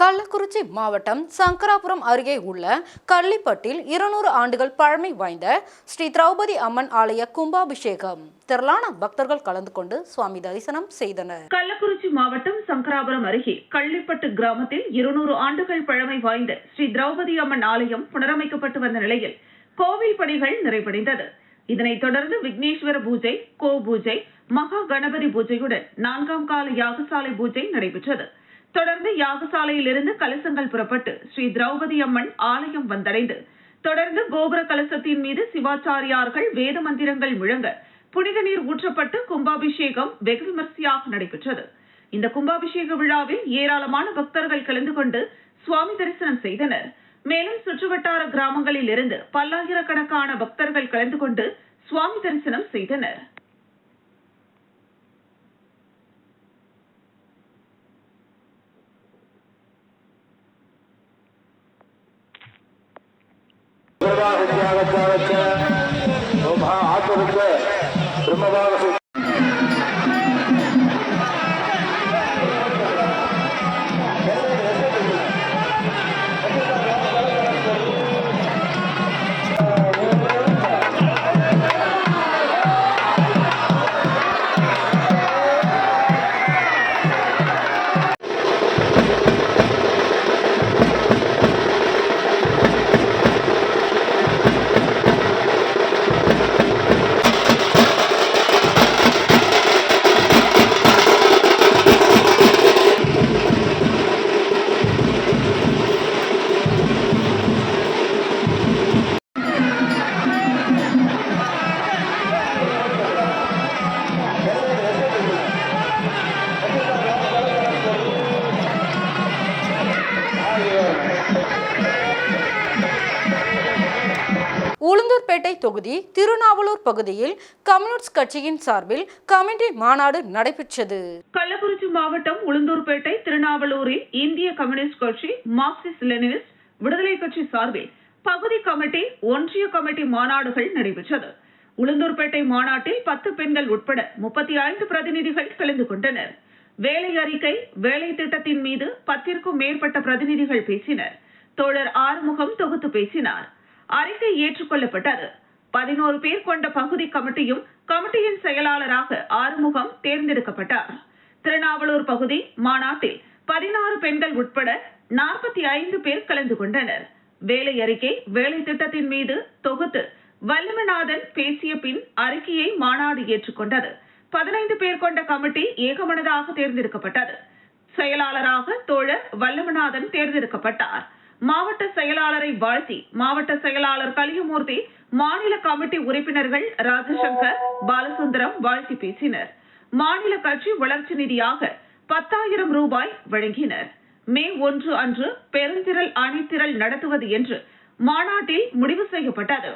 கள்ளக்குறிச்சி மாவட்டம் சங்கராபுரம் அருகே உள்ள கள்ளிப்பட்டில் இருநூறு ஆண்டுகள் பழமை வாய்ந்த ஸ்ரீ திரௌபதி அம்மன் ஆலய கும்பாபிஷேகம். திரளான பக்தர்கள் கலந்து கொண்டு சுவாமி தரிசனம் செய்தனர். கள்ளக்குறிச்சி மாவட்டம் சங்கராபுரம் அருகே கள்ளிப்பட்டு கிராமத்தில் இருநூறு ஆண்டுகள் பழமை வாய்ந்த ஸ்ரீ திரௌபதி அம்மன் ஆலயம் புனரமைக்கப்பட்டு வந்த நிலையில் கோவில் பணிகள் நிறைவடைந்தது. இதனைத் தொடர்ந்து விக்னேஸ்வர பூஜை கோ பூஜை மகா கணபதி பூஜையுடன் நான்காம் கால யாகசாலை பூஜை நடைபெற்றது. தொடர்ந்து யாகசாலையிலிருந்து கலசங்கள் புறப்பட்டு ஸ்ரீ திரௌபதி அம்மன் ஆலயம் வந்தடைந்து தொடர்ந்து கோபுர கலசத்தின் மீது சிவாச்சாரியார்கள் வேத மந்திரங்கள் முழங்க புனித நீர் ஊற்றப்பட்டு கும்பாபிஷேகம் வெகு விமர்சையாக நடைபெற்றது. இந்த கும்பாபிஷேக விழாவில் ஏராளமான பக்தர்கள் கலந்து கொண்டு சுவாமி தரிசனம் செய்தனர். மேலும் சுற்றுவட்டார கிராமங்களில் இருந்து பல்லாயிரக்கணக்கான பக்தர்கள் கலந்து கொண்டு சுவாமி தரிசனம் செய்தனர். பகுதியில் கம்யூனிஸ்ட் கட்சியின் சார்பில் கமிட்டி மாநாடு நடைபெற்றது. கள்ளக்குறிச்சி மாவட்டம் உளுந்தூர்பேட்டை திருநாவலூரில் இந்திய கம்யூனிஸ்ட் கட்சி மார்க்சிஸ்ட் லெனினிஸ்ட் விடுதலை கட்சி சார்பில் பகுதி கமிட்டி ஒன்றிய கமிட்டி மாநாடுகள் நடைபெற்றது. உளுந்தூர்பேட்டை மாநாட்டில் பத்து பெண்கள் உட்பட முப்பத்தி ஐந்து பிரதிநிதிகள் கலந்து கொண்டனர். வேலை அறிக்கை வேலை திட்டத்தின் மீது பத்திற்கும் மேற்பட்ட பிரதிநிதிகள் பேசினர். தோழர் ஆறுமுகம் தொகுத்து பேசினார். அறிக்கை ஏற்றுக்கொள்ளப்பட்டது. பதினோரு பேர் கொண்ட பகுதி கமிட்டியும் கமிட்டியின் செயலாளராக ஆறுமுகம் தேர்ந்தெடுக்கப்பட்டார். திருநாவலூர் பகுதி மாநாட்டில் பதினாறு பெண்கள் உட்பட நாற்பத்தி ஐந்து பேர் கலந்து கொண்டனர். வேலை அறிக்கை வேலை திட்டத்தின் மீது தொகுத்து வல்லமநாதன் பேசிய பின் அறிக்கையை மாநாடு ஏற்றுக்கொண்டது. பதினைந்து பேர் கொண்ட கமிட்டி ஏகமனதாக தேர்ந்தெடுக்கப்பட்டது. செயலாளராக தோழர் வல்லமநாதன் தேர்ந்தெடுக்கப்பட்டார். மாவட்ட செயலாளரை வாழ்த்தி மாவட்ட செயலாளர் கலியமூர்த்தி மாநில கமிட்டி உறுப்பினர்கள் ராஜசங்கர் பாலசுந்தரம் வாழ்த்தி பேசினர். மாநில கட்சி வளர்ச்சி நிதியாக பத்தாயிரம் ரூபாய் வழங்கினர். மே ஒன்று அன்று பெருந்திரள் அணிதிரள் நடத்துவது என்று மாநாட்டில் முடிவு செய்யப்பட்டது.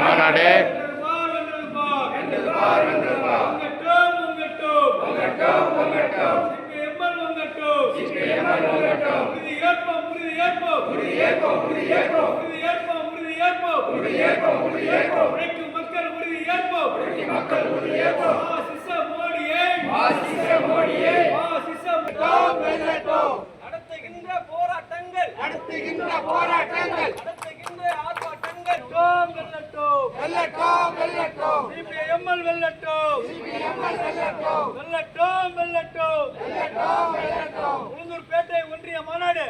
மாநாடு! உறுதி ஏற்போம். உறுதி ஏற்போம், உறுதி ஏற்போம். உழைக்கும் மக்கள் உறுதி ஏற்போம். பாசிச மோடியை. பாசிச நடத்துகின்ற போராட்டங்கள். நடத்துகின்ற போராட்டங்கள். நடத்துகின்ற ஆர்ப்பாட்டங்கள். வெல்லட்டும். வெல்லட்டும் வெல்லட்டும். சிபிஎம்எல் வெல்லட்டும். வெல்லட்டும் வெல்லட்டும். உளுந்தூர்பேட்டை ஒன்றிய மாநாடு.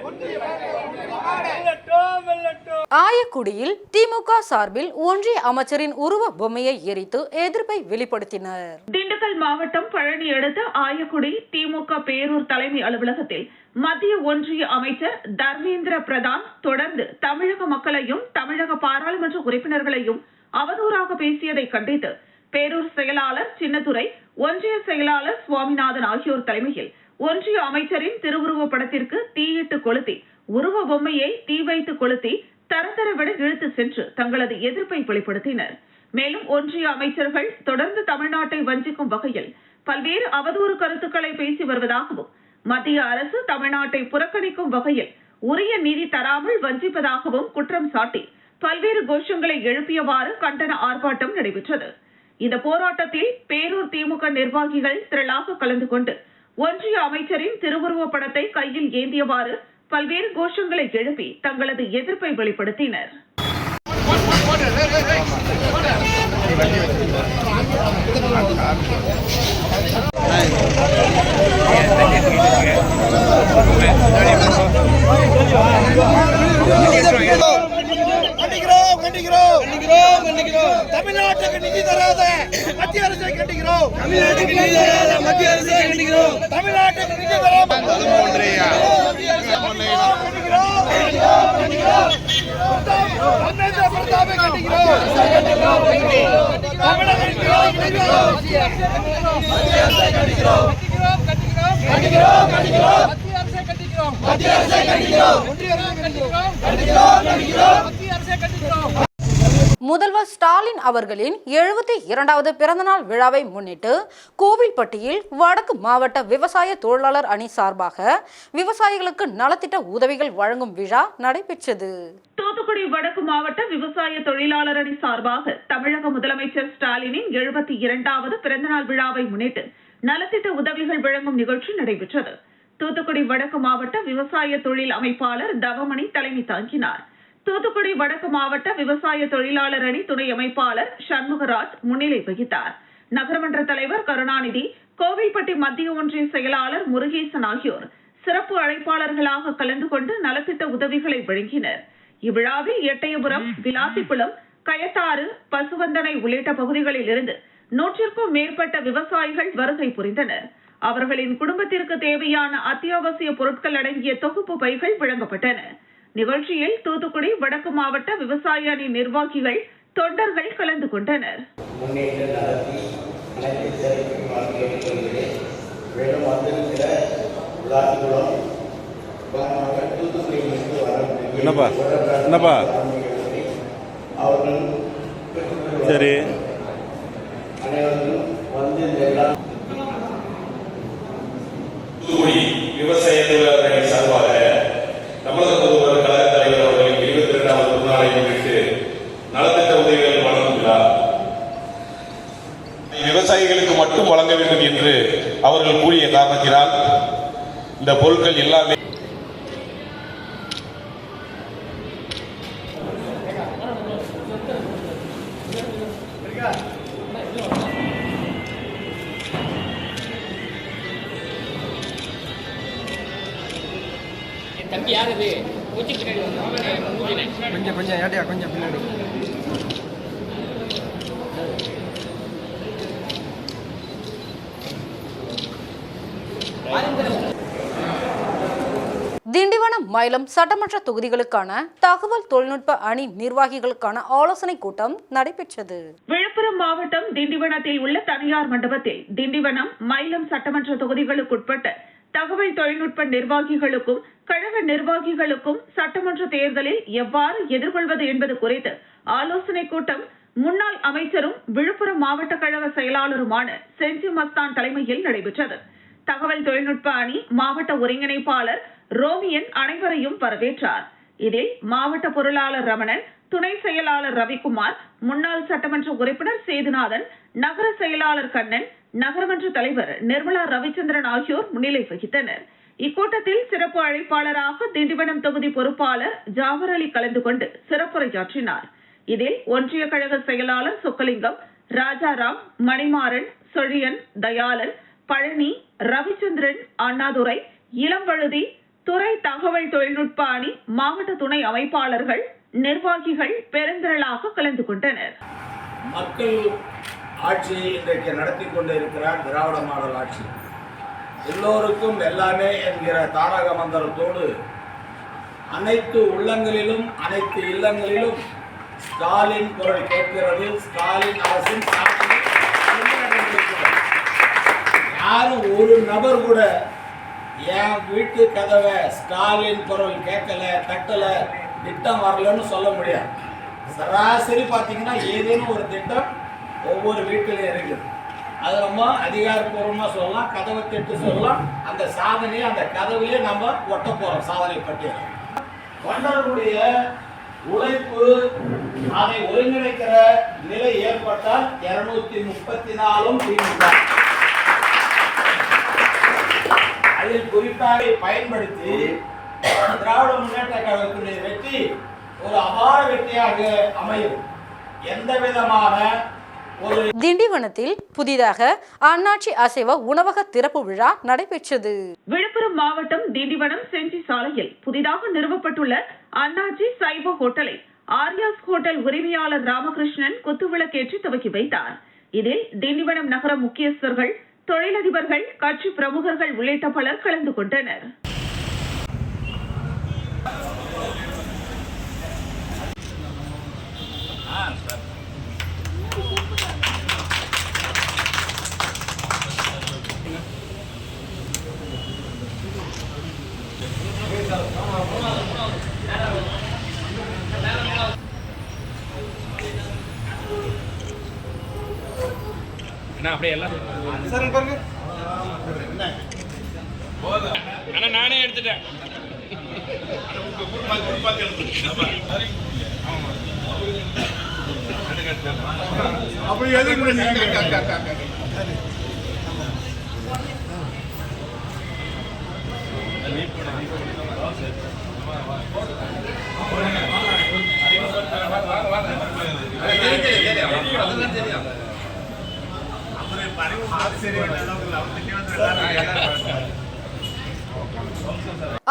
வெல்லட்டும் வெல்லட்டும். ஆயக்குடியில் திமுக சார்பில் ஒன்றிய அமைச்சரின் உருவ பொம்மையை எரித்து எதிர்ப்பை வெளிப்படுத்தினர். திண்டுக்கல் மாவட்டம் பழனி அடுத்த ஆயக்குடி திமுக பேரூர் தலைமை அலுவலகத்தில் மத்திய ஒன்றிய அமைச்சர் தர்மேந்திர பிரதான் தொடர்ந்து தமிழக மக்களையும் தமிழக பாராளுமன்ற உறுப்பினர்களையும் அவதூறாக பேசியதை கண்டித்து பேரூர் செயலாளர் சின்னதுரை ஒன்றிய செயலாளர் சுவாமிநாதன் ஆகியோர் தலைமையில் ஒன்றிய அமைச்சரின் திருவுருவப் படத்திற்கு தீயிட்டு கொளுத்தி உருவ பொம்மையை தீ வைத்து கொளுத்தி தரதரவென இழுத்து சென்று தங்களது எதிர்ப்பை வெளிப்படுத்தினர். மேலும் ஒன்றிய அமைச்சர்கள் தொடர்ந்து தமிழ்நாட்டை வஞ்சிக்கும் வகையில் பல்வேறு அவதூறு கருத்துக்களை பேசி வருவதாகவும் மத்திய அரசு தமிழ்நாட்டை புறக்கணிக்கும் வகையில் உரிய நிதி தராமல் வஞ்சிப்பதாகவும் குற்றம் சாட்டி பல்வேறு கோஷங்களை எழுப்பியவாறு கண்டன ஆர்ப்பாட்டம் நடைபெற்றது. இந்த போராட்டத்தில் பேரூர் திமுக நிர்வாகிகள் திரளாக கலந்து கொண்டு ஒன்றிய அமைச்சரின் திருவுருவப் படத்தை கையில் ஏந்தியவாறு பல்வேறு கோஷங்களை எழுப்பி தங்களது எதிர்ப்பை வெளிப்படுத்தினர். கண்டிக்கிறோம் கண்டிக்கிறோம். கண்டிக்கிறோம் கண்டிக்கிறோம். தமிழ்நாட்டுக்கு நிதி தராத மத்திய அரசை கண்டிக்கிறோம். தமிழ்நாட்டுக்கு நிதி தராத மத்திய அரசை கண்டிக்கிறோம். தமிழ்நாட்டுக்கு நிதி தராத மத்திய அரசை கண்டிக்கிறோம். கண்டிக்கிறோம் கண்டிக்கிறோம். முதல்வர் ஸ்டாலின் அவர்களின் எழுபத்தி இரண்டாவது பிறந்தநாள் விழாவை முன்னிட்டு கோவில்பட்டியில் வடக்கு மாவட்ட விவசாய தொழிலாளர் அணி சார்பாக விவசாயிகளுக்கு நலத்திட்ட உதவிகள் வழங்கும் விழா நடைபெற்றது. தூத்துக்குடி வடக்கு மாவட்ட விவசாய தொழிலாளர் அணி சார்பாக தமிழக முதலமைச்சர் ஸ்டாலினின் எழுபத்தி இரண்டாவது பிறந்தநாள் விழாவை முன்னிட்டு நலத்திட்ட உதவிகள் வழங்கும் நிகழ்ச்சி நடைபெற்றது. தூத்துக்குடி வடக்கு மாவட்ட விவசாய தொழில் அமைப்பாளர் தவமணி தலைமை தாங்கினார். தூத்துக்குடி வடக்கு மாவட்ட விவசாய தொழிலாளர் அணி துணை அமைப்பாளர் சண்முகராஜ் முன்னிலை வகித்தார். நகரமன்ற தலைவர் கருணாநிதி கோவில்பட்டி மத்திய ஒன்றிய செயலாளர் முருகேசன் ஆகியோர் சிறப்பு அழைப்பாளர்களாக கலந்து கொண்டு நலத்திட்ட உதவிகளை வழங்கினர். இவ்விழாவில் எட்டயபுரம் விளாத்திக்குளம் கயத்தாறு பசுவந்தனை உள்ளிட்ட பகுதிகளில் இருந்து நூற்றிற்கும் மேற்பட்ட விவசாயிகள் வருகை புரிந்தனர். அவர்களின் குடும்பத்திற்கு தேவையான அத்தியாவசிய பொருட்கள் அடங்கிய தொகுப்பு பைகள் வழங்கப்பட்டன. நிகழ்ச்சியில் தூத்துக்குடி வடக்கு மாவட்ட விவசாய அணி நிர்வாகிகள் தொண்டர்கள் கலந்து கொண்டனர் என்னப்பா? என்னப்பா? சரி விவசாய தொழிலாளர்கள் சார்பாக தமிழக இரண்டாவது முன்னிட்டு நலத்திட்ட உதவிகள் வழங்கும் விழா விவசாயிகளுக்கு மட்டும் வழங்க வேண்டும் என்று அவர்கள் கூறிய காரணத்தினால் இந்த பொருட்கள் எல்லாமே மயிலம் சட்டமன்ற தொகுதிகளுக்கான தகவல் தொழில்நுட்ப அணி நிர்வாகிகளுக்கான ஆலோசனை கூட்டம் நடைபெற்றது. விழுப்புரம் மாவட்டம் திண்டிவனத்தில் உள்ள தனியார் மண்டபத்தில் திண்டிவனம் மயிலம் சட்டமன்ற தொகுதிகளுக்குட்பட்ட தகவல் தொழில்நுட்ப நிர்வாகிகளுக்கும் கழக நிர்வாகிகளுக்கும் சட்டமன்ற தேர்தலில் எவ்வாறு எதிர்கொள்வது என்பது குறித்து ஆலோசனை கூட்டம் முன்னாள் அமைச்சரும் விழுப்புரம் மாவட்ட கழக செயலாளருமான செஞ்சி மஸ்தான் தலைமையில் நடைபெற்றது. தகவல் தொழில்நுட்ப அணி மாவட்ட ஒருங்கிணைப்பாளர் ரோமியன் அனைவரையும் வரவேற்றார். இதில் மாவட்ட பொருளாளர் ரமணன் துணை செயலாளர் ரவிக்குமார் முன்னாள் சட்டமன்ற உறுப்பினர் சேதுநாதன் நகர செயலாளர் கண்ணன் நகரமன்ற தலைவர் நிர்மலா ரவிச்சந்திரன் ஆகியோர் முன்னிலை வகித்தனர். இக்கூட்டத்தில் சிறப்பு அழைப்பாளராக திண்டிவனம் தொகுதி பொறுப்பாளர் ஜாவர் அலி கலந்து கொண்டு சிறப்புரையாற்றினார். இதில் ஒன்றிய கழக செயலாளர் சொக்கலிங்கம் ராஜாராம் மணிமாறன் சொழியன் தயாளன் பழனி ரவிச்சந்திரன் அண்ணாதுரை இளம்பழுதி துறை தகவல் தொழில்நுட்ப அணி மாவட்ட துணை அமைப்பாளர்கள் நிர்வாகிகள் பெருந்திரளாக கலந்து கொண்டனர். மக்கள் ஆட்சியை இன்றைக்கு நடத்தி கொண்டு இருக்கிறார் திராவிட மாடல் ஆட்சி. எல்லோருக்கும் எல்லாமே என்கிற தாரக மந்திரத்தோடு அனைத்து உள்ளங்களிலும் அனைத்து இல்லங்களிலும் ஸ்டாலின் குரல் கேட்கிறது. ஸ்டாலின் அரசின் யாரும் ஒரு நபர் கூட என் வீட்டு கதவை ஸ்டாலின் குரல் கேட்கல தட்டல திட்டம் வரலன்னு சொல்ல முடியாது. சராசரி பார்த்தீங்கன்னா ஏதேனும் ஒரு திட்டம் ஒவ்வொரு வீட்டிலையும் இருக்குது. அது நம்ம அதிகாரப்பூர்வமாக சொல்லலாம் கதவை திட்டு சொல்லலாம். அந்த சாதனையை அந்த கதவுலேயே நம்ம ஒட்ட போகிறோம் சாதனை பட்டியல். தொண்டர்களுடைய உழைப்பு அதை ஒருங்கிணைக்கிற நிலை ஏற்பட்டால் இருநூத்தி முப்பத்தி நாலும் திமுக. அதில் குறிப்பாக பயன்படுத்தி திராவிட முன்னேற்ற கழகத்தினுடைய வெற்றி ஒரு அபார வெற்றியாக அமையும். எந்த விதமான திண்டிவனத்தில் புதிதாக அண்ணாச்சி அசைவ உணவக திறப்பு விழா நடைபெற்றது. விழுப்புரம் மாவட்டம் திண்டிவனம் செஞ்சி சாலையில் புதிதாக நிறுவப்பட்டுள்ள அண்ணாச்சி சைவ ஹோட்டலை ஆர்யாஸ் ஹோட்டல் உரிமையாளர் ராமகிருஷ்ணன் குத்துவிளக்கேற்றி துவக்கி வைத்தார். இதில் திண்டிவனம் நகர முக்கியஸ்தர்கள் தொழிலதிபர்கள் கட்சி பிரமுகர்கள் உள்ளிட்ட பலர் கலந்து கொண்டனர். அண்ணா அப்படியே எல்லாம்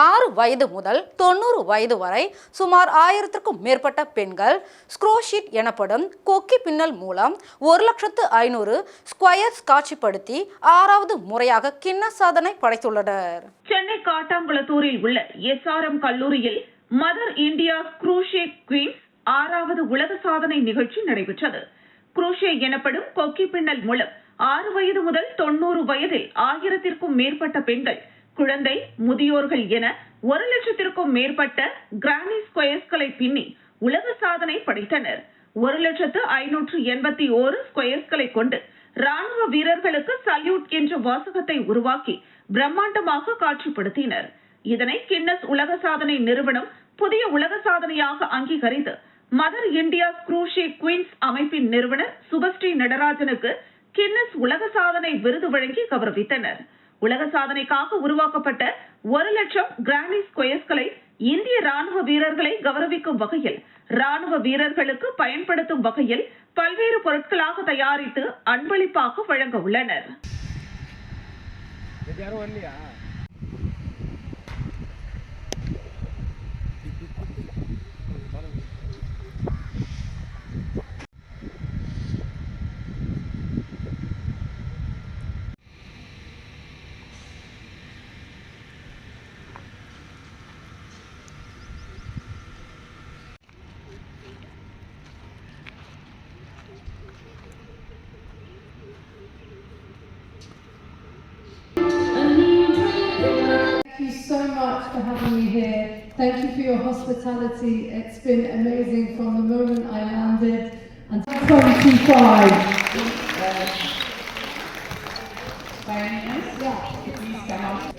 ஆறு வயது முதல் தொண்ணூறு வயது வரை சுமார் ஆயிரத்திற்கும் மேற்பட்ட பெண்கள் ஸ்க்ரோஷீட் எனப்படும் கொக்கி பின்னல் மூலம் ஒரு லட்சத்து ஐநூறு ஸ்கொயர்ஸ் காட்சிப்படுத்தி ஆறாவது முறையாக கிண்ண சாதனை படைத்துள்ளனர். சென்னை காட்டாங்குளத்தூரில் உள்ள எஸ்ஆர்எம் கல்லூரியில் மதர் இந்தியா குரூஷே குயின்ஸ் ஆறாவது உலக சாதனை நிகழ்ச்சி நடைபெற்றது. குரூஷே எனப்படும் கொக்கி பின்னல் மூலம் ஆறு வயது முதல் தொண்ணூறு வயதில் ஆயிரத்திற்கும் மேற்பட்ட பெண்கள் குழந்தை முதியோர்கள் என ஒரு லட்சத்திற்கும் மேற்பட்ட கிரானி ஸ்கொயர்ஸ்களை பின்னி உலக சாதனை படைத்தனர். ஒரு லட்சத்து ஐநூற்று எண்பத்தி ஓரு ஸ்கொயர்ஸ்களை கொண்டு ராணுவ வீரர்களுக்கு சல்யூட் என்ற வாசகத்தை உருவாக்கி பிரம்மாண்டமாக காட்சிப்படுத்தினர். இதனை கின்னஸ் உலக சாதனை நிறுவனம் புதிய உலக சாதனையாக அங்கீகரித்து மதர் இந்தியா குரூஷே குயின்ஸ் அமைப்பின் நிறுவனர் சுபஸ்ரீ நடராஜனுக்கு கின்னஸ் உலக சாதனை விருது வழங்கி கௌரவித்தனர். உலக சாதனைக்காக உருவாக்கப்பட்ட ஒரு லட்சம் கிராமி ஸ்கொயர்ஸ்களை இந்திய ராணுவ வீரர்களை கௌரவிக்கும் வகையில் ராணுவ வீரர்களுக்கு பயன்படுத்தும் வகையில் பல்வேறு பொருட்களாக தயாரித்து அன்பளிப்பாக வழங்க உள்ளனர். for having me here. Thank you for your hospitality. It's been amazing from the moment I landed and 25. Very nice. Yeah. Please come out.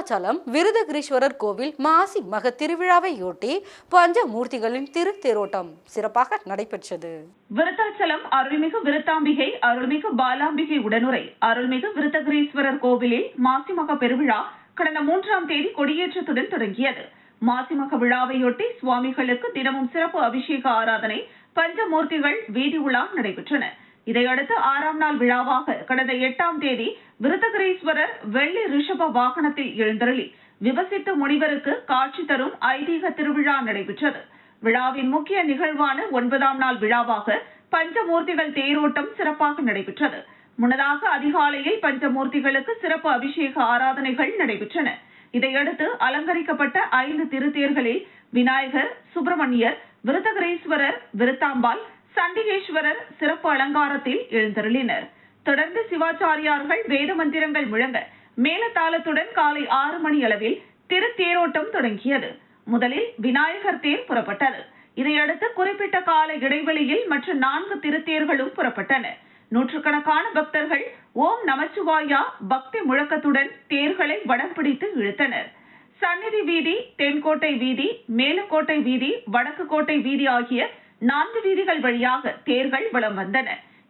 Virudhachalam Virudhagiriswarar கோவில் மாசி மக திருவிழாவையொட்டி பஞ்சமூர்த்திகளின் திருத்தேரோட்டம் சிறப்பாக நடைபெற்றது. விருத்தாச்சலம் அருள்மிகு விருத்தாம்பிகை அருள்மிகு பாலாம்பிகை உடனுரை அருள்மிகு விருத்தகிரீஸ்வரர் கோவிலில் மாசிமக பெருவிழா கடந்த மூன்றாம் தேதி கொடியேற்றத்துடன் தொடங்கியது. மாசிமக விழாவையொட்டி சுவாமிகளுக்கு தினமும் சிறப்பு அபிஷேக ஆராதனை பஞ்சமூர்த்திகள் வீதி உலா நடைபெற்றன. இதையடுத்து ஆறாம் நாள் விழாவாக கடந்த எட்டாம் தேதி விருத்தகிரீஸ்வரர் வெள்ளி ரிஷப வாகனத்தில் எழுந்தருளி விவசித்த முனிவருக்கு காட்சி தரும் ஐதீக திருவிழா நடைபெற்றது. விழாவின் முக்கிய நிகழ்வான ஒன்பதாம் நாள் விழாவாக பஞ்சமூர்த்திகள் தேரோட்டம் சிறப்பாக நடைபெற்றது. முன்னதாக அதிகாலையில் பஞ்சமூர்த்திகளுக்கு சிறப்பு அபிஷேக ஆராதனைகள் நடைபெற்றன. இதையடுத்து அலங்கரிக்கப்பட்ட ஐந்து திருத்தேர்களில் விநாயகர் சுப்பிரமணியர் விருத்தகிரீஸ்வரர் விருத்தாம்பாள் சண்டிகேஸ்வரர் சிறப்பு அலங்காரத்தில் எழுந்தருளினர். தொடர்ந்து சிவாச்சாரியார்கள் வேத மந்திரங்கள் முழங்க மேலதாளத்துடன் காலை ஆறு மணி அளவில் திருத்தேரோட்டம் தொடங்கியது. முதலில் விநாயகர் தேர் புறப்பட்டது. இதையடுத்து குறிப்பிட்ட கால இடைவெளியில் மற்ற நான்கு திருத்தேர்களும் புறப்பட்டன. நூற்றுக்கணக்கான பக்தர்கள் ஓம் நமச்சிவாயா பக்தி முழக்கத்துடன் தேர்களை வடம் பிடித்து இழுத்தனர். சந்நிதி வீதி தென்கோட்டை வீதி மேலுக்கோட்டை வீதி வடக்கு கோட்டை வீதி ஆகிய நான்கு வீதிகள் வழியாக தேர்கள் வலம் வந்தன.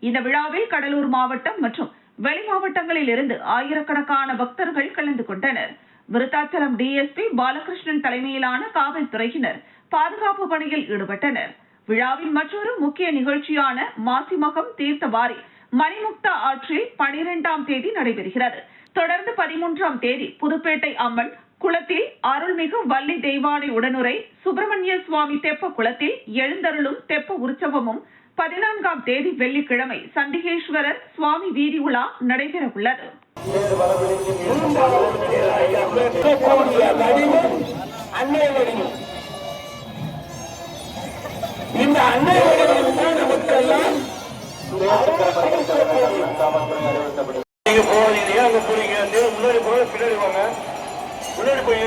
இந்த விழாவில் கடலூர் மாவட்டம் மற்றும் வெளி மாவட்டங்களில் இருந்து ஆயிரக்கணக்கான பக்தர்கள் கலந்து கொண்டனர். விருத்தாச்சலம் டிஎஸ்பி பாலகிருஷ்ணன் தலைமையிலான காவல்துறையினர் பாதுகாப்பு பணியில் ஈடுபட்டனர். விழாவின் மற்றொரு முக்கிய நிகழ்ச்சியான மாசிமகம் தீர்த்தவாரி மணிமுக்தா ஆற்றில் பனிரெண்டாம் தேதி நடைபெறுகிறது. தொடர்ந்து பதிமூன்றாம் தேதி புதுப்பேட்டை அம்மன் குளத்தில் அருள்மிகு வள்ளி தெய்வானை உடனுரை சுப்பிரமணிய சுவாமி தெப்ப குளத்தில் எழுந்தருளும் தெப்ப உற்சவமும் பதினான்காம் தேதி வெள்ளிக்கிழமை சண்டிகேஸ்வரர் சுவாமி வீதி உலா நடைபெற உள்ளது. இந்த அன்னை நமக்கு எல்லாம் முன்னாடி போய்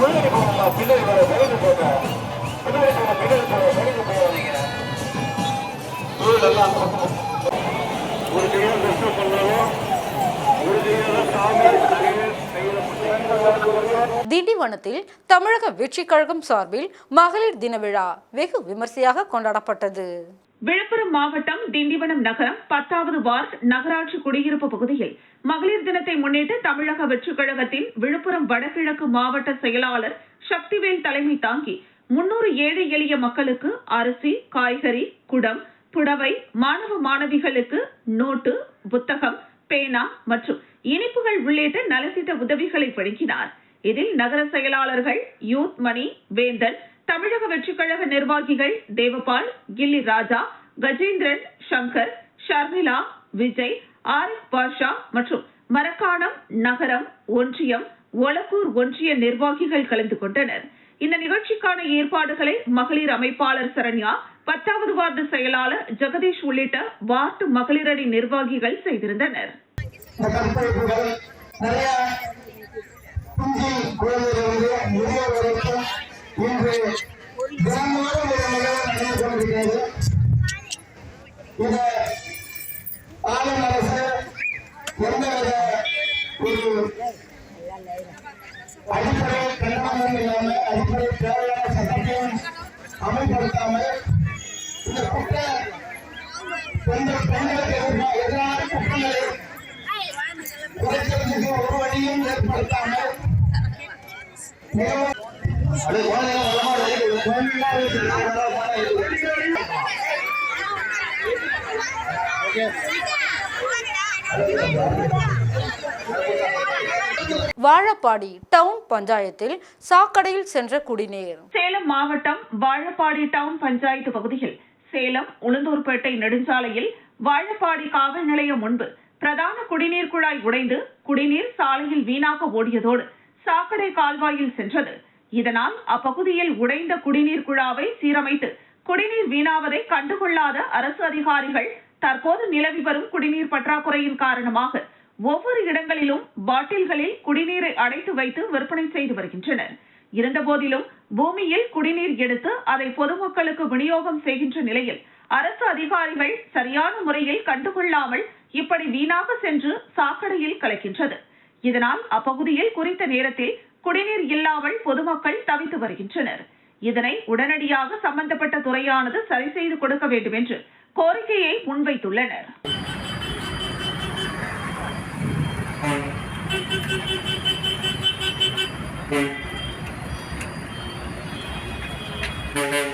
போகணுமா பின்னாடி பின்னாடி பின்னாடி தர்ஷனம் பண்ணாலும் சாமி திண்டிவனத்தில் தமிழக வெற்றி கழகம் சார்பில் மகளிர் தின விழா வெகு விமர்சையாக கொண்டாடப்பட்டது. விழுப்புரம் மாவட்டம் திண்டிவனம் நகரம் பத்தாவது வார்டு நகராட்சி குடியிருப்பு பகுதியில் மகளிர் தினத்தை முன்னிட்டு தமிழக வெற்றிக் கழகத்தின் விழுப்புரம் வடகிழக்கு மாவட்ட செயலாளர் சக்திவேல் தலைமை தாங்கி முன்னூறு ஏழை எளிய மக்களுக்கு அரிசி காய்கறி குடம் புடவை மாணவ மாணவிகளுக்கு நோட்டு புத்தகம் பேனா மற்றும் இனிப்புகள் உள்ளிட்ட நலத்திட்ட உதவிகளை வழங்கினார். இதில் நகர செயலாளர்கள் யூத் மணி வேந்தன் தமிழக வெற்றிக் கழக நிர்வாகிகள் தேவபால் கில்லி ராஜா கஜேந்திரன் சங்கர் ஷர்மிளா விஜய் ஆரிஃப் பாஷா மற்றும் மரக்காணம் நகரம் ஒன்றியம் ஒலக்கூர் ஒன்றிய நிர்வாகிகள் கலந்து கொண்டனர். இந்த நிகழ்ச்சிக்கான ஏற்பாடுகளை மகளிர் அமைப்பாளர் சரண்யா பத்தாவது வார்டு செயலாளர் ஜெகதீஷ் உள்ளிட்ட வார்டு மகளிரணி நிர்வாகிகள் செய்திருந்தனர். நிறைய வரைக்கும் இன்று தினமான ஒரு நிகழ்வு நடந்து கொண்டிருக்கிறது இதை ஆளும் அரசு எந்தவித ஒரு அடிப்படை கண்காணிப்பு இல்லாமல் அடிப்படை தேவையான சட்டத்தையும் அமல்படுத்தாமல் இந்த குற்ற பெண்களுக்கு எதிரான குற்றங்களை குறைக்கிறதுக்கு ஒரு வழியும் ஏற்படுத்தாமல் மிகவும் வாழப்பாடி டவுன் பஞ்சாயத்தில் சாக்கடையில் சென்ற குடிநீர். சேலம் மாவட்டம் வாழப்பாடி டவுன் பஞ்சாயத்து பகுதியில் சேலம் உளுந்தூர்பேட்டை நெடுஞ்சாலையில் வாழப்பாடி காவல் நிலையம் முன்பு பிரதான குடிநீர் குழாய் உடைந்து குடிநீர் சாலையில் வீணாக ஓடியதோடு சாக்கடை கால்வாயில் சென்றது. இதனால் அப்பகுதியில் உடைந்த குடிநீர் குழாவை சீரமைத்து குடிநீர் வீணாவதை கண்டுகொள்ளாத அரசு அதிகாரிகள் தற்போது நிலவி வரும் குடிநீர் பற்றாக்குறையின் காரணமாக ஒவ்வொரு இடங்களிலும் பாட்டில்களில் குடிநீரை அடைத்து வைத்து விற்பனை செய்து வருகின்றனர். இருந்தபோதிலும் பூமியில் குடிநீர் எடுத்து அதை பொதுமக்களுக்கு விநியோகம் செய்கின்ற நிலையில் அரசு அதிகாரிகள் சரியான முறையில் கண்டுகொள்ளாமல் இப்படி வீணாக சென்று சாக்கடையில் கலக்கின்றது. இதனால் அப்பகுதியில் குறித்த நேரத்தில் குடிநீர் இல்லாமல் பொதுமக்கள் தவித்து வருகின்றனர் இதனை உடனடியாக சம்பந்தப்பட்ட துறையானது சரி செய்து கொடுக்க வேண்டும் என்று கோரிக்கையை முன்வைத்துள்ளனர் Thank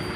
you.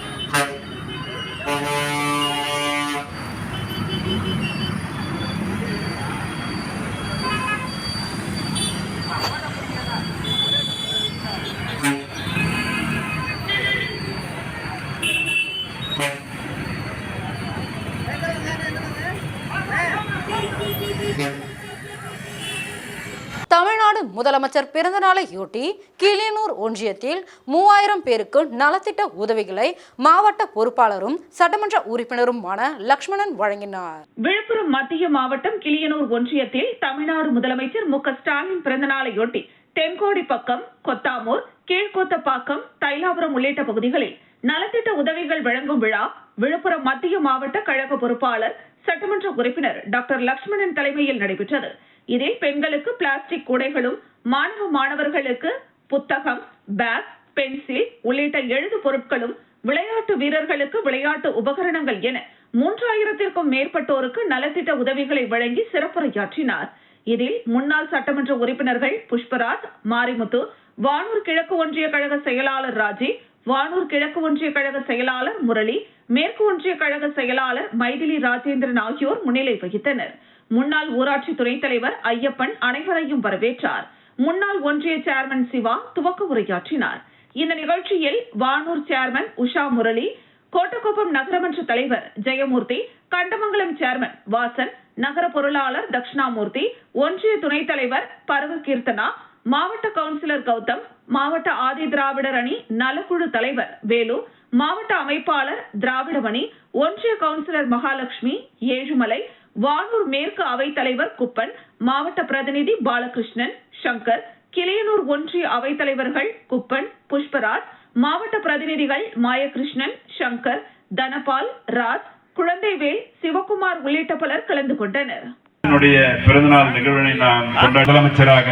அமைச்சர் பிறந்தநாளையொட்டி கிளியனூர் ஒன்றியத்தில் மூவாயிரம் பேருக்கு நலத்திட்ட உதவிகளை மாவட்ட பொறுப்பாளரும் சட்டமன்ற உறுப்பினருமான லக்ஷ்மணன் வழங்கினார். விழுப்புரம் மத்திய மாவட்டம் கிளியனூர் ஒன்றியத்தில் தமிழ்நாடு முதலமைச்சர் மு க ஸ்டாலின் பிறந்தநாளையொட்டி தென்கோடி பக்கம் கொத்தாமூர் கீழ்கோத்தப்பாக்கம் தைலாபுரம் உள்ளிட்ட பகுதிகளில் நலத்திட்ட உதவிகள் வழங்கும் விழா விழுப்புரம் மத்திய மாவட்ட கழக பொறுப்பாளர் சட்டமன்ற உறுப்பினர் டாக்டர் லக்ஷ்மணன் தலைமையில் நடைபெற்றது. இதில் பெண்களுக்கு பிளாஸ்டிக் கூடைகளும் மாணவ மாணவர்களுக்கு புத்தகம் பேக் பென்சில் உள்ளிட்ட எழுது பொருட்களும் விளையாட்டு வீரர்களுக்கு விளையாட்டு உபகரணங்கள் என மூன்றாயிரத்திற்கும் மேற்பட்டோருக்கு நலத்திட்ட உதவிகளை வழங்கி சிறப்புரையாற்றினார். இதில் முன்னாள் சட்டமன்ற உறுப்பினர்கள் புஷ்பராஜ் மாரிமுத்து வானூர் கிழக்கு ஒன்றிய கழக செயலாளர் ராஜி வானூர் கிழக்கு ஒன்றிய கழக செயலாளர் முரளி மேற்கு ஒன்றிய கழக செயலாளர் மைதிலி ராஜேந்திரன் ஆகியோர் முன்னிலை வகித்தனர். முன்னாள் ஊராட்சி துணைத் தலைவர் ஐயப்பன் அனைவரையும் வரவேற்றார். முன்னாள் ஒன்றிய சேர்மன் சிவா துவக்க உரையாற்றினார். இந்த நிகழ்ச்சியில் வானூர் சேர்மன் உஷா முரளி கோட்டக்கோப்பம் நகரமன்ற தலைவர் ஜெயமூர்த்தி கண்டமங்கலம் சேர்மன் வாசன் நகர பொருளாளர் தட்சிணாமூர்த்தி ஒன்றிய துணைத் தலைவர் பரவ கீர்த்தனா மாவட்ட கவுன்சிலர் கௌதம் மாவட்ட ஆதி திராவிடர் அணி நலக்குழு தலைவர் வேலு மாவட்ட அமைப்பாளர் திராவிடமணி ஒன்றிய கவுன்சிலர் மகாலட்சுமி ஏழுமலை வானூர் மேற்கு அவைத் தலைவர் குப்பன் மாவட்ட பிரதிநிதி பாலகிருஷ்ணன் சங்கர் கிளியனூர் ஒன்றிய அவைத் தலைவர்கள் குப்பன் புஷ்பராஜ் மாவட்ட பிரதிநிதிகள் மாயகிருஷ்ணன் சங்கர் தனபால் ராஜ் குழந்தைவேல் சிவகுமார் உள்ளிட்ட பலர் கலந்து கொண்டனர். என்னுடைய பிறந்தநாள் நிகழ்வினை நான் முதலமைச்சராக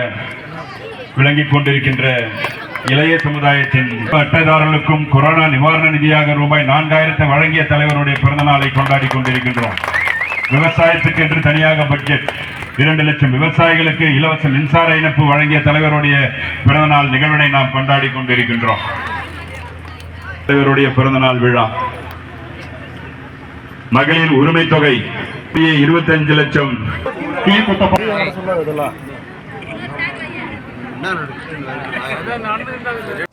விளங்கிக் கொண்டிருக்கின்ற இளைய சமுதாயத்தின் அட்டைதாரர்களுக்கும் கொரோனா நிவாரண நிதியாக ரூபாய் நான்காயிரத்தை வழங்கிய தலைவருடைய பிறந்த நாளை கொண்டாடி கொண்டிருக்கின்றோம். விவசாயத்துக்கு என்று தனியாக பட்ஜெட் இரண்டு லட்சம் விவசாயிகளுக்கு இலவச மின்சார இணைப்பு வழங்கிய தலைவருடைய பிறந்தநாள் நிகழ்வினை நாம் கொண்டாடி கொண்டிருக்கின்றோம். தலைவருடைய பிறந்தநாள் விழா. மகளிர் உரிமை தொகை இருபத்தஞ்சு லட்சம்.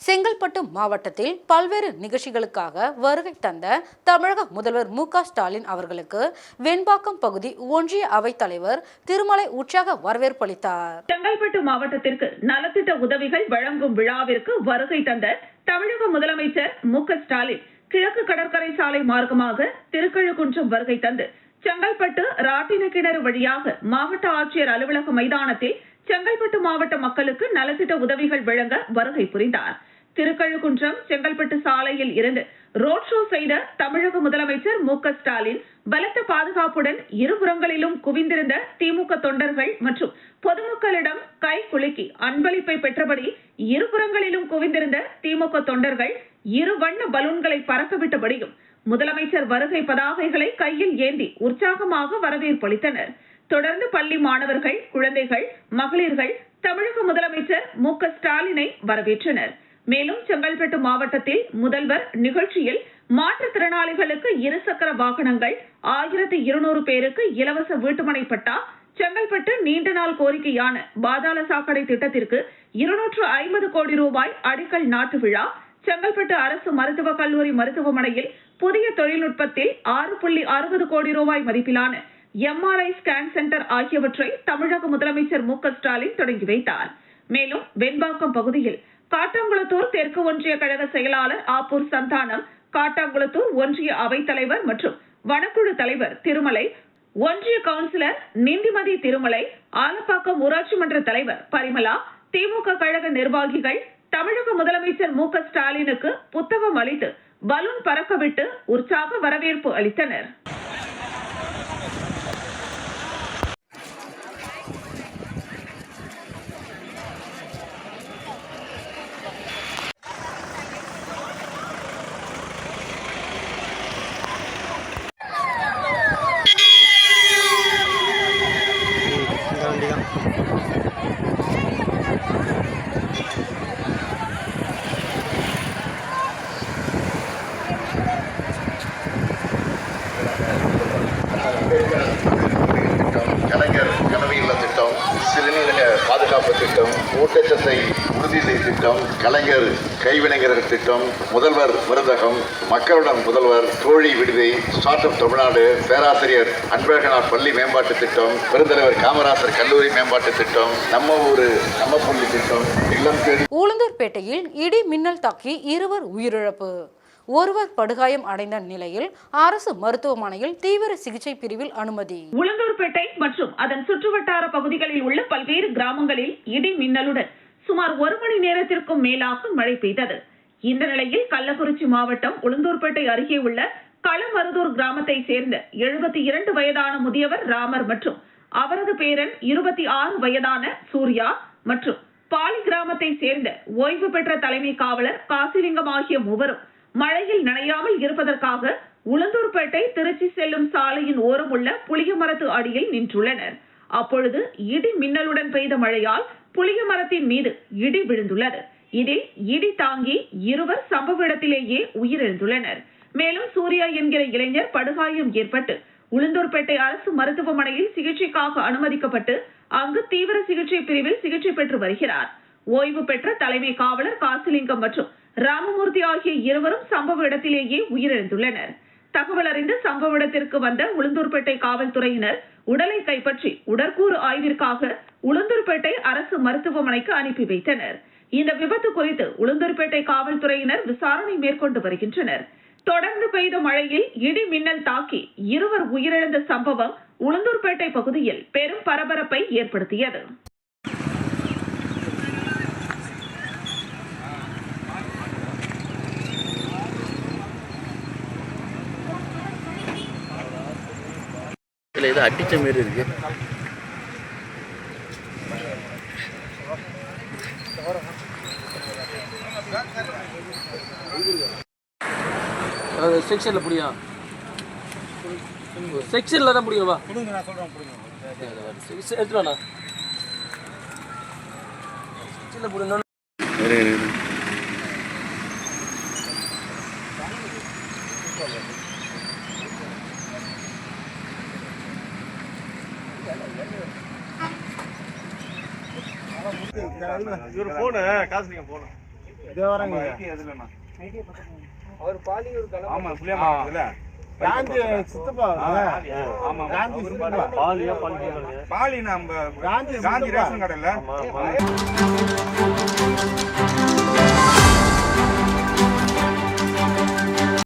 செங்கல்பட்டு மாவட்டத்தில் பல்வேறு நிகழ்ச்சிகளுக்காக வருகை தந்த தமிழக முதல்வர் மு க ஸ்டாலின் அவர்களுக்கு வெண்பாக்கம் பகுதி ஒன்றிய அவைத் தலைவர் திருமலை உற்சாக வரவேற்பு அளித்தார். செங்கல்பட்டு மாவட்டத்திற்கு நலத்திட்ட உதவிகள் வழங்கும் விழாவிற்கு வருகை தந்த தமிழக முதலமைச்சர் மு க ஸ்டாலின் கிழக்கு கடற்கரை சாலை மார்க்கமாக திருக்கழுக்குன்றம் வருகை தந்து செங்கல்பட்டு ராட்டினக்கிணறு வழியாக மாவட்ட ஆட்சியர் அலுவலக மைதானத்தில் செங்கல்பட்டு மாவட்ட மக்களுக்கு நலத்திட்ட உதவிகள் வழங்க வருகை புரிந்தார். திருக்கழுக்குன்றம் செங்கல்பட்டு சாலையில் இருந்து ரோட் ஷோ செய்த தமிழக முதலமைச்சர் மு ஸ்டாலின் பலத்த பாதுகாப்புடன் இருபுறங்களிலும் குவிந்திருந்த திமுக தொண்டர்கள் மற்றும் பொதுமக்களிடம் கை குலுக்கி அன்பளிப்பை பெற்றபடி இருபுறங்களிலும் குவிந்திருந்த திமுக தொண்டர்கள் இரு வண்ண பலூன்களை பறக்கவிட்டபடியும் முதலமைச்சர் வருகை பதாகைகளை கையில் ஏந்தி உற்சாகமாக வரவேற்பளித்தனர் தொடர்ந்து பள்ளி மாணவர்கள் குழந்தைகள் மகளிர்கள் தமிழக முதலமைச்சர் மு க ஸ்டாலினை வரவேற்றனர். மேலும் செங்கல்பட்டு மாவட்டத்தில் முதல்வர் நிகழ்ச்சியில் மாற்றுத்திறனாளிகளுக்கு இருசக்கர வாகனங்கள் ஆயிரத்தி இருநூறு பேருக்கு இலவச வீட்டுமனை பட்டா செங்கல்பட்டு நீண்ட நாள் கோரிக்கையான பாதாள சாக்கடை திட்டத்திற்கு இருநூற்று ஐம்பது கோடி ரூபாய் அடிக்கல் நாட்டு விழா செங்கல்பட்டு அரசு மருத்துவக் கல்லூரி மருத்துவமனையில் புதிய தொழில்நுட்பத்தில் ஆறு புள்ளி அறுபது கோடி ரூபாய் மதிப்பிலான எம்ஆர்ஐ ஸ்கேன் சென்டர் ஆகியவற்றை தமிழக முதலமைச்சர் மு ஸ்டாலின் தொடங்கி வைத்தார். மேலும் வெண்பாக்கம் பகுதியில் காட்டாங்குளத்தூர் தெற்கு ஒன்றிய கழக செயலாளர் ஆப்பூர் சந்தானம் காட்டாங்குளத்தூர் ஒன்றிய அவைத்தலைவர் மற்றும் வனக்குழு தலைவர் திருமலை ஒன்றிய கவுன்சிலர் நிந்திமதி திருமலை ஆலப்பாக்கம் ஊராட்சி மன்ற தலைவர் பரிமலா திமுக கழக நிர்வாகிகள் தமிழக முதலமைச்சர் மு ஸ்டாலினுக்கு புத்தகம் அளித்து பலூன் பறக்கவிட்டு உற்சாக வரவேற்பு அளித்தனர் இந்த வண்டி தான் பாதுகாப்பு திட்டம் ஊட்டச்சத்தை உறுதி செய் திட்டம் கலைஞர் திட்டம் முதல்வர் மருந்தகம் மக்களுடன் முதல்வர் தோழி விடுதி ஸ்டார்ட் அப் தமிழ்நாடு பேராசிரியர் அன்பழகனார் பள்ளி மேம்பாட்டு திட்டம் பெருந்தலைவர் காமராசர் கல்லூரி மேம்பாட்டு திட்டம் நம்ம ஊரு நம்ம பள்ளி திட்டம் இல்லம் தேடி உளுந்தூர்பேட்டையில் இடி மின்னல் தாக்கி இருவர் உயிரிழப்பு. ஒருவர் படுகாயம் அடைந்த நிலையில் அரசு மருத்துவமனையில் தீவிர சிகிச்சை பிரிவில் அனுமதி. உளுந்தூர்பேட்டை மற்றும் அதன் சுற்றுவட்டார பகுதிகளில் உள்ள பல்வேறு கிராமங்களில் இடி மின்னலுடன் சுமார் ஒரு மணி நேரத்திற்கும் மேலாக மழை பெய்தது. இந்த நிலையில் கள்ளக்குறிச்சி மாவட்டம் உளுந்தூர்பேட்டை அருகே உள்ள களமருதூர் கிராமத்தை சேர்ந்த எழுபத்தி இரண்டு வயதான முதியவர் ராமர் மற்றும் அவரது பேரன் இருபத்தி ஆறு வயதான சூர்யா மற்றும் பாலி கிராமத்தை சேர்ந்த ஓய்வு பெற்ற தலைமை காவலர் காசிலிங்கம் ஆகிய மூவரும் மழையில் நனையாமல் இருப்பதற்காக உளுந்தூர்பேட்டை திருச்சி செல்லும் சாலையின் ஓரம் உள்ள புளிய மரத்து அடியில் நின்றுள்ளனர். அப்பொழுது இடி மின்னலுடன் பெய்த மழையால் புளிய மரத்தின் மீது இடி விழுந்துள்ளது. இதில் இடி தாங்கி இருவர் சம்பவ இடத்திலேயே உயிரிழந்துள்ளனர். மேலும் சூர்யா என்கிற இளைஞர் படுகாயம் ஏற்பட்டு உளுந்தூர்பேட்டை அரசு மருத்துவமனையில் சிகிச்சைக்காக அனுமதிக்கப்பட்டு அங்கு தீவிர சிகிச்சை பிரிவில் சிகிச்சை பெற்று வருகிறார். ஓய்வு பெற்ற தலைமை காவலர் காசிலிங்கம் மற்றும் ராமமூர்த்தி ஆகிய இருவரும் சம்பவ இடத்திலேயே உயிரிழந்துள்ளனர். தகவல் அறிந்து சம்பவ இடத்திற்கு வந்த உளுந்தூர்பேட்டை காவல்துறையினர் உடலை கைப்பற்றி உடற்கூறு ஆய்விற்காக உளுந்தூர்பேட்டை அரசு மருத்துவமனைக்கு அனுப்பி வைத்தனர். இந்த விபத்து குறித்து உளுந்தூர்பேட்டை காவல்துறையினர் விசாரணை மேற்கொண்டு வருகின்றனர். தொடர்ந்து பெய்த மழையில் இடி மின்னல் தாக்கி இருவர் உயிரிழந்த சம்பவம் உளுந்தூர்பேட்டை பகுதியில் பெரும் பரபரப்பை ஏற்படுத்தியது. இதில் இது அடித்த மாரி இருக்குது செக்ஷனில் புரியா செக்ஷனில் தான் முடியும் வா. எடுத்துட்டு வாண்ணா. செக்ஷனில் புரியணும் இவர் போன காசு நீங்க போன. அவர் பாலி ஒரு ஆமா புளியமா காந்தி சித்தப்பா ஆமா காந்தி சித்தப்பா. பாலியா பாலி பாலி நம்ம காந்தி காந்தி ரேஷன் கடையில.